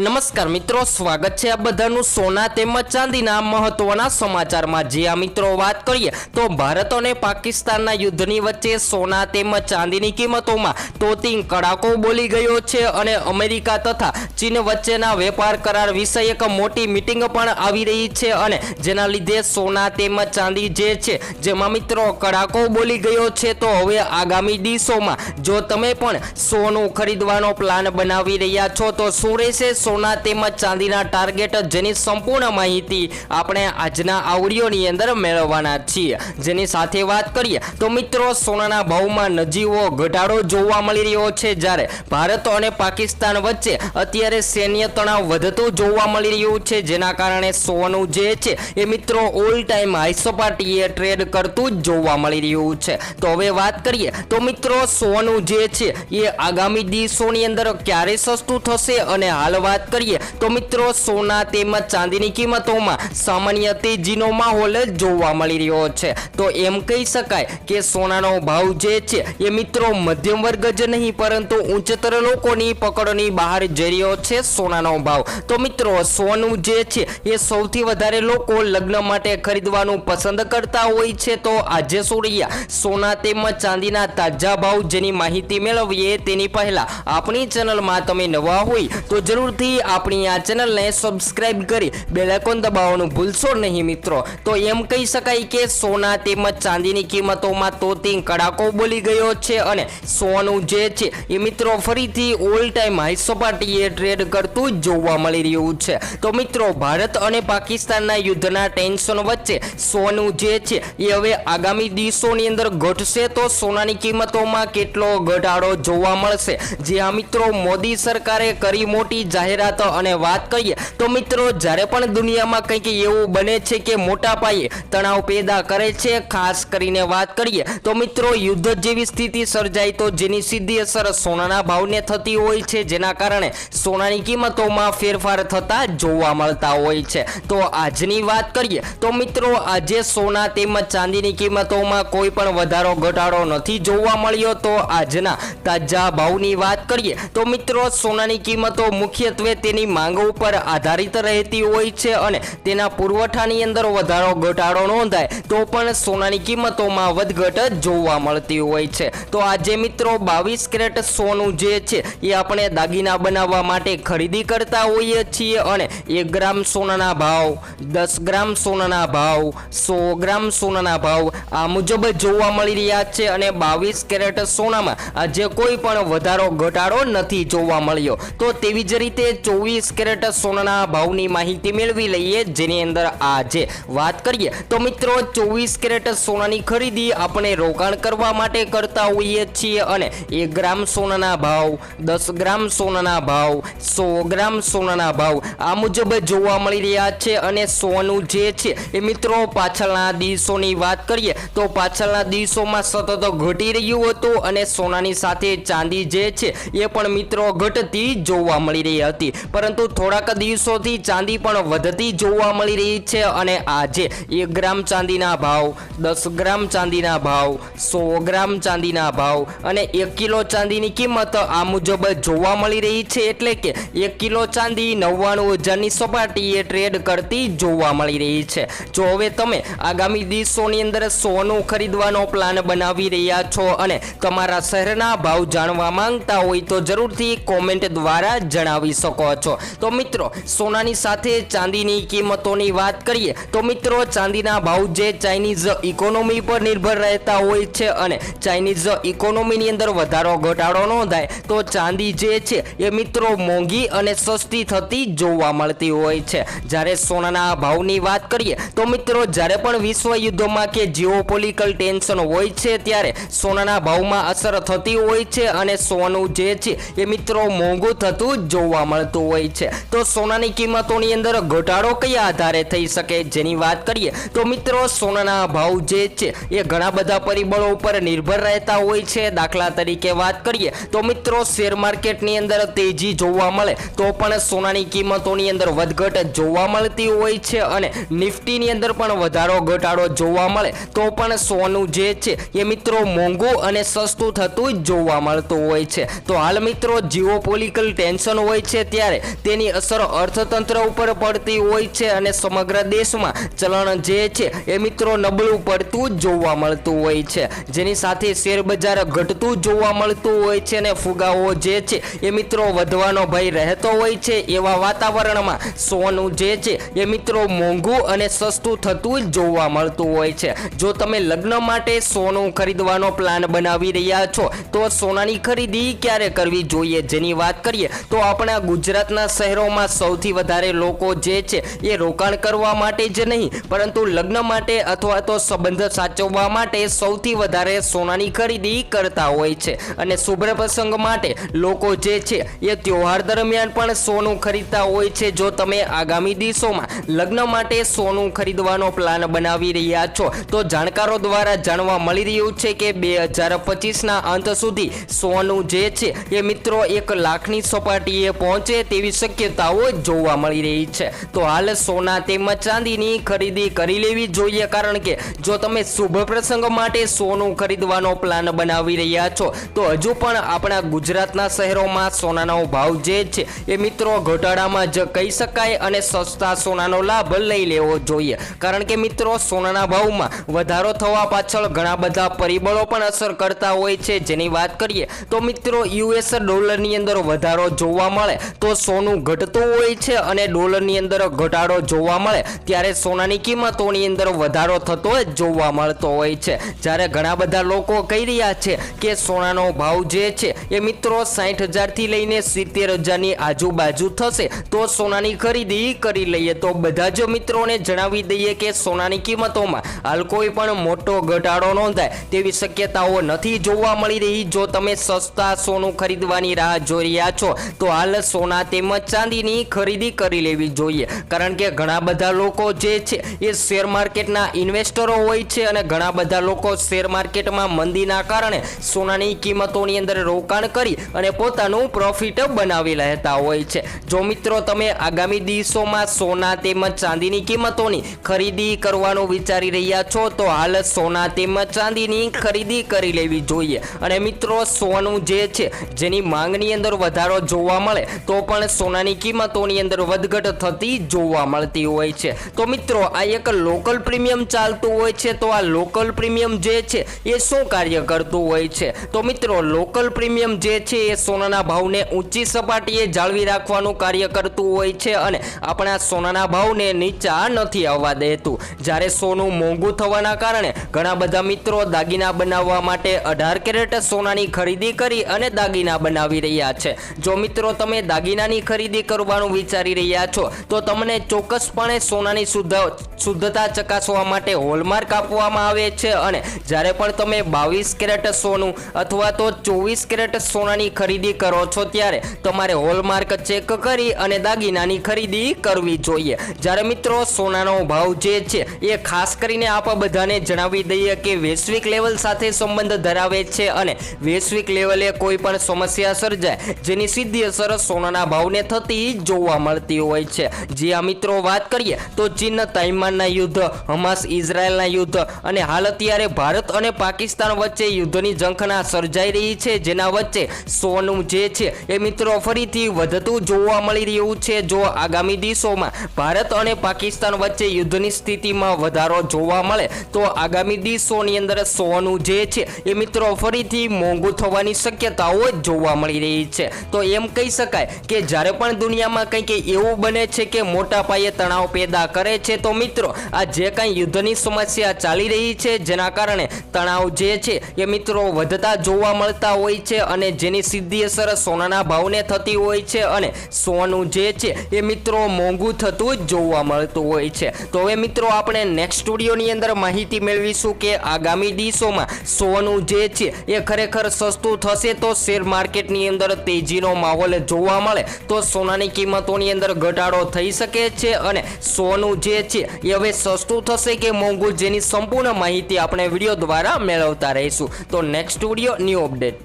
નમસ્કાર મિત્રો, સ્વાગત છે આ બધાનું સોના તેમજ ચાંદીના મહત્વના સમાચારમાં. જે આ મિત્રો વાત કરીએ, તો ભારત અને પાકિસ્તાનના યુદ્ધની વચ્ચે સોના તેમજ ચાંદીની કિંમતોમાં તોતિંગ કડાકો બોલી ગયો છે અને અમેરિકા તથા ચીન વચ્ચેના વેપાર કરાર વિષય એક મોટી મિટિંગ પણ આવી રહી છે અને જેના લીધે સોના તેમજ ચાંદી જે છે, જેમાં મિત્રો કડાકો બોલી ગયો છે, તો હવે આગામી દિવસોમાં જો તમે પણ સોનું ખરીદવાનો પ્લાન બનાવી રહ્યા છો, તો શું રહેશે? સોના તેમજ ચાંદીના ટાર્ગેટ જેની સંપૂર્ણ માહિતી આપણે આજના આવડીઓની અંદર મેળવવાના છીએ. જેની સાથે વાત કરીએ તો મિત્રો, સોનાના ભાવમાં નજીવો ઘટાડો જોવા મળી રહ્યો છે. જ્યારે ભારત અને પાકિસ્તાન વચ્ચે અત્યારે સૈન્ય તણાવ વધતું જોવા મળી રહ્યું છે. જેના કારણે સોનું જે છે એ મિત્રો ઓલ ટાઈમ હાઈ સપાટીએ ટ્રેડ કરતું જ જોવા મળી રહ્યું છે. તો હવે વાત કરીએ તો મિત્રો સોનું જે છે એ આગામી દિવસોની અંદર ક્યારે સસ્તું થશે અને હાલ વાત કરીએ તો મિત્રો, સોના તેમજ ચાંદીની કિંમતોમાં સામાન્ય તેજીનો માહોલ જોવા મળી રહ્યો છે. તો એમ કહી શકાય કે સોનાનો ભાવ જે છે, એ મિત્રો મધ્યમ વર્ગ જ નહીં, પરંતુ ઉચ્ચતર લોકોની પકડની બહાર જઈ રહ્યો છે સોનાનો ભાવ. તો મિત્રો, સોનું જે છે, એ સૌથી વધારે લોકો લગ્ન માટે ખરીદવાનું પસંદ કરતા હોય છે. તો આજે સુરિયા સોના તેમજ ચાંદીના તાજા ભાવ જેની માહિતી મેળવીએ તેની પહેલા આપણી ચેનલમાં તમે નવા હોય તો જરૂરથી આપણી આ ચેનલને સબસ્ક્રાઇબ કરી બેલાઇકોન દબાવવાનું ભૂલશો નહીં મિત્રો. તો એમ કહી શકાય કે સોના તેમજ ચાંદીની કિંમતોમાં તોતિંગ કડાકો બોલી ગયો છે અને સોનું જે છે એ મિત્રો ફરીથી ઓલ ટાઈમ હાઈ સપાટીએ ટ્રેડ કરતું જોવા મળી રહ્યું છે. તો મિત્રો ભારત અને પાકિસ્તાનના યુદ્ધના ટેન્શન વચ્ચે સોનું જે છે એ હવે આગામી દિવસોની અંદર ઘટશે તો સોનાની કિંમતોમાં કેટલો ઘટાડો જોવા મળશે? જે આ મિત્રો મોદી સરકારે કરી મોટી જાહેરાત અને વાત કરીએ તો મિત્રો જ્યારે પણ દુનિયામાં કંઈક એવું બને છે કે મોટા પાયે તણાવ પેદા કરે છે, ખાસ કરીને વાત કરીએ, તો મિત્રો યુદ્ધ જેવી સ્થિતિ સર્જાય તો જેની સીધી અસર સોનાના ભાવને થતી હોય છે, જેના કારણે સોનાની કિંમતોમાં ફેરફાર થતા જોવા મળતા હોય છે. તો આજની વાત કરીએ, તો મિત્રો આજે સોના તેમજ ચાંદીની કિંમતોમાં કોઈ પણ વધારો, ઘટાડો નથી જોવા મળ્યો, તો આજના તાજા ભાવની વાત કરીએ, તો મિત્રો સોનાની કિંમતો મુખ્યત્વે તેની માંગ ઉપર આધારિત રહેતી હોય છે અને તેના પુરવઠાની અંદર વધારો ઘટાડો નોંધાય, તો પણ સોનાની કિંમતોમાં વધઘટ જોવા મળતી હોય છે. તો આજે મિત્રો બાવીસ કેરેટ સોનું જે છે, એ આપણે દાગીના બનાવવા માટે ખરીદી કરતા હોઈએ છીએ અને એક ગ્રામ સોનાના ભાવ, દસ ગ્રામ સોનાના ભાવ, સો ગ્રામ સોનાના ભાવ આ મુજબ જોવા મળી રહ્યા છે અને બાવીસ કેરેટ સોનામાં આજે કોઈ પણ વધારો, ઘટાડો નથી જોવા મળ્યો. તો તેવી જ રીતે ચોવીસ કેરેટ સોનાના ભાવની માહિતી મેળવી લઈએ જેની અંદર આજે વાત કરીએ તો મિત્રો ચોવીસ કેરેટ સોનાની ખરીદી આપણે રોકાણ કરવા માટે કરતા હોઈએ છીએ અને એક ગ્રામ સોનાના ભાવ, દસ ગ્રામ સોનાના ભાવ, સો ગ્રામ સોનાના ભાવ આ મુજબ જોવા મળી રહ્યા છે અને સોનું જે છે એ મિત્રો પાછળના દિવસોની વાત કરીએ તો પાછળના દિવસોમાં સતત ઘટી રહ્યું હતું અને સોનાની સાથે ચાંદી જે છે એ પણ મિત્રો ઘટતી જોવા મળી રહી હતી. પરંતુ થોડાક દિવસોથી ચાંદી પણ વધતી જોવા મળી રહી છે અને આજે એક ગ્રામ ચાંદીના ભાવ, દસ ગ્રામ ચાંદીના ભાવ, સો ગ્રામ ચાંદીના ભાવ અને એક કિલો ચાંદીની કિંમત આ મુજબ જોવા મળી રહી છે એટલે કે એક કિલો ચાંદી નવ્વાણું હજારની સપાટીએ ટ્રેડ કરતી જોવા મળી રહી છે. જો હવે તમે આગામી દિવસોની અંદર સોનું ખરીદવાનો પ્લાન બનાવી રહ્યા છો અને તમારા શહેરના ભાવ જાણવા માંગતા હોય તો જરૂરથી કોમેન્ટ દ્વારા જણાવી શકો. છો. તો મિત્રો, સોનાની સાથે ચાંદીની કિંમતોની વાત કરીએ, તો મિત્રો, ચાંદીના ભાવ જે ચાઇનીઝ ઇકોનોમી પર નિર્ભર રહેતા હોય છે અને ચાઇનીઝ ઇકોનોમીની અંદર વધારો ઘટાડો નોંધાય, તો ચાંદી જે છે એ મિત્રો મોંઘી અને સસ્તી થતી જોવા મળતી હોય છે. જ્યારે સોનાના ભાવની વાત કરીએ, તો મિત્રો, જ્યારે પણ વિશ્વ યુદ્ધમાં કે જીઓપોલિટિકલ ટેન્શન હોય છે, ત્યારે સોનાના ભાવમાં અસર થતી હોય છે અને સોનું જે છે એ મિત્રો મોંઘું થતું જોવા મળતું હોય છે. તો સોનાની કિંમતોની અંદર ઘટાડો કયા આધારે થઈ શકે જેની વાત કરીએ, તો મિત્રો સોનાના ભાવ જે છે, એ ઘણા બધા પરિબળો ઉપર નિર્ભર રહેતા હોય છે. દાખલા તરીકે વાત કરીએ, તો મિત્રો શેર માર્કેટની અંદર તેજી જોવા મળે, તો પણ સોનાની કિંમતોની અંદર વધઘટ જોવા મળતી હોય છે અને નિફ્ટીની અંદર પણ વધારો ઘટાડો જોવા મળે. તો પણ સોનું જે છે, એ મિત્રો મોંઘું અને સસ્તું થતું જ જોવા મળતું હોય છે. તો હાલ મિત્રો જીઓપોલિકલ ટેન્શન હોય છે ત્યારે તેની અસર અર્થતંત્ર ઉપર પડતી હોય છે અને સમગ્ર દેશમાં ચલણ જે છે એ મિત્રો નબળું પડતું જોવા મળતું હોય છે. જેની સાથે શેરબજાર ઘટતું જોવા મળતું હોય છે અને ફુગાવો જે છે એ મિત્રો વધવાનો ભય રહેતો હોય છે. એવા વાતાવરણમાં સોનું જે છે એ મિત્રો મોંઘું અને સસ્તું થતું જોવા મળતું હોય છે. જો તમે લગ્ન માટે સોનું ખરીદવાનો પ્લાન બનાવી રહ્યા છો, તો સોનાની ખરીદી ક્યારે કરવી જોઈએ? જેની વાત કરીએ, તો આપણા ગુજરાતના શહેરોમાં સૌથી વધારે લોકો જે છે એ રોકાણ કરવા માટે જ નહીં, પરંતુ લગ્ન માટે અથવા તો સંબંધ સાચવવા માટે સૌથી વધારે સોનાની ખરીદી કરતા હોય છે. અને શુભ પ્રસંગ માટે લોકો જે છે એ તહેવાર દરમિયાન પણ સોનું ખરીદતા હોય છે. જો તમે આગામી દિવસોમાં લગ્ન માટે સોનું ખરીદવાનો પ્લાન બનાવી રહ્યા છો, તો જાણકારો દ્વારા જાણવા મળી રહ્યું છે કે બે હજાર પચીસના અંત સુધી સોનું જે છે એ મિત્રો એક લાખની સપાટીએ પહોંચે તેવી શક્યતાઓ જોવા મળી રહી છે. તો હાલ સોના તેમજ ચાંદીની ખરીદી કરી લેવી જોઈએ કારણ કે જો તમે શુભ પ્રસંગ માટે સોનું ખરીદવાનો પ્લાન બનાવી રહ્યા છો, તો હજુ પણ આપણા ગુજરાતના શહેરોમાં સોનાનો ભાવ જે છે એ મિત્રો ઘટાડામાં જ કહી શકાય અને સસ્તા સોનાનો લાભ લઈ લેવો જોઈએ. કારણ કે મિત્રો, સોનાના ભાવમાં વધારો થવા પાછળ ઘણા બધા પરિબળો પણ અસર કરતા હોય છે. જેની વાત કરીએ તો મિત્રો, યુએસ ડોલરની અંદર વધારો જોવા મળે તો સોનું ઘટતું હોય છે અને ડોલરની અંદર ઘટાડો જોવા મળે, ત્યારે સોનાની કિંમતોની અંદર વધારો થતો જોવા મળતો હોય છે. જ્યારે ઘણા બધા લોકો કહી રહ્યા છે કે સોનાનો ભાવ જે છે એ મિત્રો સાઠ હજારથી લઈને સિત્તેર હજારની આજુબાજુ થશે, તો સોનાની ખરીદી કરી લઈએ. તો બધા જ મિત્રોને જણાવી દઈએ કે સોનાની કિંમતોમાં હાલ કોઈ પણ મોટો ઘટાડો નોંધાય તેવી શક્યતાઓ નથી જોવા મળી રહી. જો તમે સસ્તા સોનું ખરીદવાની રાહ જોઈ રહ્યા છો, તો હાલ સોના તેમજ ચાંદીની ખરીદી કરી લેવી જોઈએ. કારણ કે ઘણા બધા લોકો જે છે, એ શેર માર્કેટના ઇન્વેસ્ટરો હોય છે અને ઘણા બધા લોકો શેર માર્કેટમાં મંદીના કારણે સોનાની કિંમતોની અંદર રોકાણ કરી અને પોતાનું પ્રોફિટ બનાવી લેતા હોય છે. જો મિત્રો તમે આગામી દિવસોમાં સોના તેમજ ચાંદીની કિંમતોની ખરીદી કરવાનું વિચારી રહ્યા છો, તો હાલ સોના તેમજ ચાંદીની ખરીદી કરી લેવી જોઈએ. અને મિત્રો સોનું જે છે, જેની માંગની અંદર વધારો જોવા મળે તો પણ સોનાની કિંમતોની અંદર વધઘટ થતી જોવા મળતી હોય છે. તો મિત્રો, આ એક લોકલ પ્રીમિયમ ચાલતું હોય છે, તો આ લોકલ પ્રીમિયમ જે છે, એ શું કાર્ય કરતું હોય છે? તો મિત્રો, લોકલ પ્રીમિયમ જે છે, એ સોનાના ભાવને ઊંચી સપાટીએ જાળવી રાખવાનું કાર્ય કરતું હોય છે અને આપણા સોનાના ભાવને નીચા નથી આવવા દેતું. જ્યારે સોનું મોંઘું થવાના કારણે ઘણા બધા મિત્રો દાગીના બનાવવા માટે અઢાર કેરેટ સોનાની ખરીદી કરી અને દાગીના બનાવી રહ્યા છે. જો મિત્રો, તમે દાગીનાની ખરીદી કરવાનું વિચારી રહ્યા છો. તો તમને ચોક્કસપણે સોનાની શુદ્ધ, શુદ્ધતા ચકાસવા માટે હોલમાર્ક આપવામાં આવે છે અને જ્યારે પણ તમે બાવીસ કેરેટ સોનું અથવા તો ચોવીસ કેરેટ સોનાની ખરીદી કરો છો ત્યારે તમારે હોલમાર્ક ચેક કરી અને દાગીનાની ખરીદી કરવી જોઈએ. જ્યારે મિત્રો, સોનાનો ભાવ જે છે એ ખાસ કરીને આપ બધાને જણાવી દઈએ કે વૈશ્વિક લેવલ સાથે સંબંધ ધરાવે છે અને વૈશ્વિક લેવલે કોઈ પણ સમસ્યા સર્જાય, જેની સીધી અસર સોનાના ભાવને થતી જોવા મળતી હોય છે. જે આ મિત્રો વાત કરીએ તો ચીન તાઇમાનના યુદ્ધ, હમાસ, ઇઝરાયલના યુદ્ધ અને હાલ અત્યારે ભારત અને પાકિસ્તાન વચ્ચે યુદ્ધની ઝંખના સર્જાઈ રહી છે. જેના વચ્ચે સોનું જે છે એ મિત્રો ફરીથી વધતું જોવા મળી રહ્યું છે. જો આગામી દિવસોમાં ભારત અને પાકિસ્તાન વચ્ચે યુદ્ધની સ્થિતિમાં વધારો જોવા મળે તો આગામી દિવસોની અંદર સોનું જે છે એ મિત્રો ફરીથી મોંઘું થવાની શક્યતાઓ જોવા મળી રહી છે. તો એમ કહી શકાય કે જ્યારે પણ દુનિયામાં કંઈક એવું બને છે કે મોટા પાયે તણાવ પેદા કરે છે, તો મિત્રો, આ જે કાંઈ યુદ્ધની સમસ્યા ચાલી રહી છે, જેના કારણે તણાવ જે છે એ મિત્રો વધતા જોવા મળતા હોય છે અને જેની સીધી અસર સોનાના ભાવને થતી હોય છે અને સોનું જે છે એ મિત્રો મોંઘું થતું જ જોવા મળતું હોય છે. તો હવે મિત્રો, આપણે નેક્સ્ટ સ્ટુડિયોની અંદર માહિતી મેળવીશું કે આગામી દિવસોમાં સોનું જે છે એ ખરેખર સસ્તું થશે તો શેર માર્કેટની અંદર તેજીનો માહોલ જોવા મળે તો સોનાની કિંમતોની અંદર ઘટાડો થઈ શકે છે અને સોનું જે છે એ હવે સસ્તું થશે કે મોંઘું જેની સંપૂર્ણ માહિતી આપણે વીડિયો દ્વારા મેળવતા રહીશું. તો નેક્સ્ટ વીડિયો ન્યૂ અપડેટ